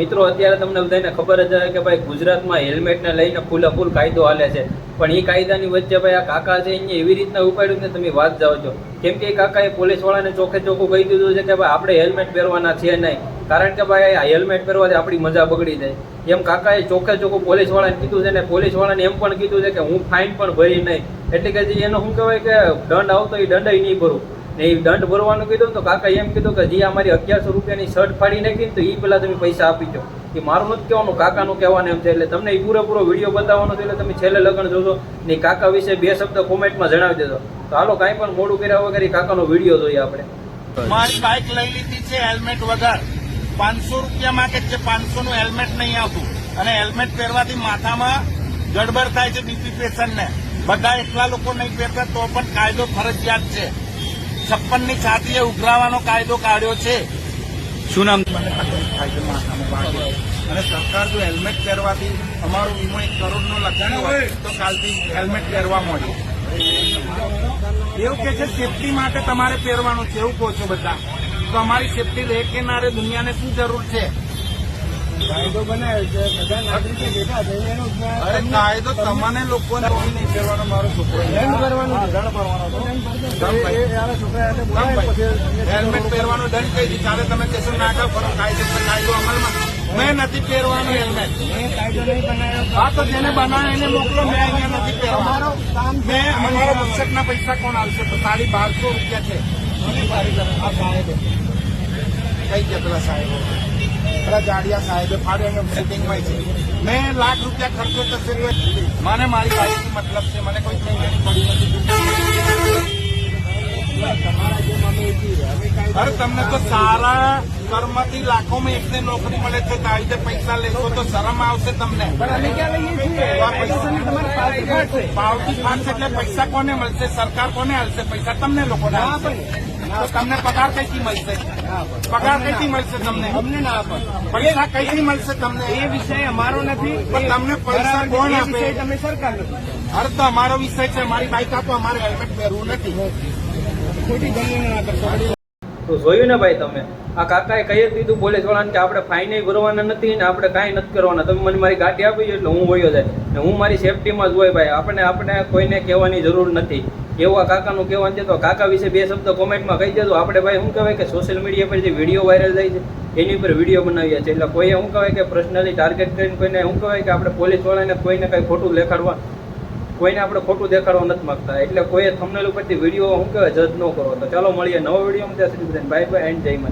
મિત્રો, અત્યારે તમને બધાને ખબર જ કે ભાઈ ગુજરાતમાં હેલ્મેટને લઈને ફૂલા ફૂલ કાયદો હાલે છે. પણ એ કાયદાની વચ્ચે ભાઈ આ કાકા છે અહીંયા એવી રીતના ઉપાડ્યું કે તમે વાત જાઓ છો. કેમ કે એ કાકાએ પોલીસવાળાને ચોખ્ખે ચોખ્ખું કહી દીધું છે કે ભાઈ આપણે હેલ્મેટ પહેરવાના છે નહીં. કારણ કે ભાઈ આ હેલ્મેટ પહેરવાથી આપણી મજા બગડી જાય. એમ કાકાએ ચોખે ચોખ્ખું પોલીસવાળાને કીધું છે ને પોલીસવાળાને એમ પણ કીધું છે કે હું ફાઇન પણ ભરી નહીં. એટલે કે જે એનો શું કહેવાય કે દંડ આવતો એ દંડ નહીં ભરું. ને એ દંડ ભરવાનું કીધું તો કાકા એમ કીધું કે જે અમારી અગિયારસો રૂપિયાની શર્ટ ફાડી નાખી ને તો એ પેલા તમે પૈસા આપી દો. એ મારું નથી કહેવાનું, કાકાનું કહેવાનું એમ છે. એટલે તમને એ પૂરેપૂરો વીડિયો બતાવવાનો છે એટલે તમે છેલ્લે લગન જોશો ને કાકા વિશે બે શબ્દ કોમેન્ટમાં જણાવી દેજો. તો હાલો, કાંઈ પણ મોડું કર્યા વગર એ કાકાનો વીડિયો જોઈએ આપણે. મારી બાઇક લઈ લીધી છે હેલ્મેટ વગર પાંચસો રૂપિયા માટે છે પાંચસો નું હેલ્મેટ નહીં આવતું. અને હેલ્મેટ પહેરવાથી માથામાં ગડબડ થાય છે, બીપી પેશન્ટને. બધા એટલા લોકો નહીં પહેરતા, તો પણ કાયદો ફરજિયાત છે. છપ્પનની છાતીએ ઉઘરાવાનો કાયદો કાઢ્યો છે. શું નામ? મને તકલીફ થાય છે માથામાં અને સરકાર જો હેલ્મેટ પહેરવાથી અમારો વીમો એક કરોડ નો હોય તો કાલથી હેલ્મેટ પહેરવા મળ્યું એવું કે છે સેફટી માટે તમારે પહેરવાનું છે એવું કહો છો બધા. તો અમારી સેફટી રહે કે ના દુનિયાને શું જરૂર છે? કાયદો બનાવ્યો છે બધા નાગરિકો ભેગા થઈને એનું અરે કાયદો તમને લોકોને કોઈ નહીં કરવાનો મારો છોકરો. દંડ ભરવાનો દંડ ભરવાનો હેલ્મેટ પહેરવાનો દંડ કહી દીધું કાલે તમે કહેશો ના કરો કાયદો કાયદો અમલમાં. મેં નથી પહેરવાનું હેલ્મેટ કાયદો નહીં બનાવ્યો. હા તો જેને બનાવે એને મોકલો. મેં અહીંયા નથી પહેરવાનો. કામ મેં અમારા બક્ષકના પૈસા કોણ આવશે તો સાડી બારસો રૂપિયા છે. કઈ ગયા પેલા સાહેબો? પેલા જાડિયા સાહેબે ફાડે એને સિટિંગમાં છે. મેં લાખ રૂપિયા ખર્ચો થશે મને મારી બાઈકથી મતલબ છે મને કોઈ પેમેન્ટ પડી નથી. અરે તમને તો સારા કર્મથી લાખોમાં એકને નોકરી મળે છે તો આવી રીતે પૈસા લેશો તો શરમ આવશે તમને. પાવતી ફાટશે એટલે પૈસા કોને મળશે? સરકાર કોને હાલશે પૈસા તમને લોકોને તો તમને પગાર કઈથી મળશે? પગાર કઈથી મળશે તમને? અમને ના આપે. પૈસા કઈથી મળશે તમને? એ વિષય અમારો નથી. પણ તમને પૈસા કોણ આપે? તમે સરકાર હર અરે તો અમારો વિષય છે. મારી બાઈક આપો અમારે હેલ્મેટ પહેરવું નથી. ખોટી ગણના ના કરશો. તો જોયું ને ભાઈ તમે? આ કાકાએ કહી જ દીધું પોલીસ વાળાને કે આપણે ફાઇન ભરવાના નથી ને આપણે કાંઈ નથી કરવાના. તમે મને મારી ગાડી આપી એટલે હું વયો જાય. ને હું મારી સેફટીમાં જ હોય ભાઈ. આપણે આપણે કોઈને કહેવાની જરૂર નથી. એવું કાકાનું કહેવાનું છે તો કાકા વિશે બે શબ્દ કોમેન્ટમાં કહી દેજો. આપણે ભાઈ શું કહેવાય કે સોશિયલ મીડિયા પર જે વીડિયો વાયરલ થાય છે, એની ઉપર વીડિયો બનાવીએ છીએ. એટલે કોઈએ શું કહેવાય કે પર્સનલી ટાર્ગેટ કરીને કોઈને શું કહેવાય કે આપણે પોલીસ વાળાને કોઈને કંઈ ખોટું દેખાડવા કોઈને આપણે ખોટું દેખાડવા નથી માંગતા. એટલે કોઈએ થંબનેલ ઉપરથી વીડિયો શું કહેવાય જજ ન કરો. તો ચાલો મળીએ નવો વીડિયો ત્યાં સુધી બાય બાય એન્ડ જય માતા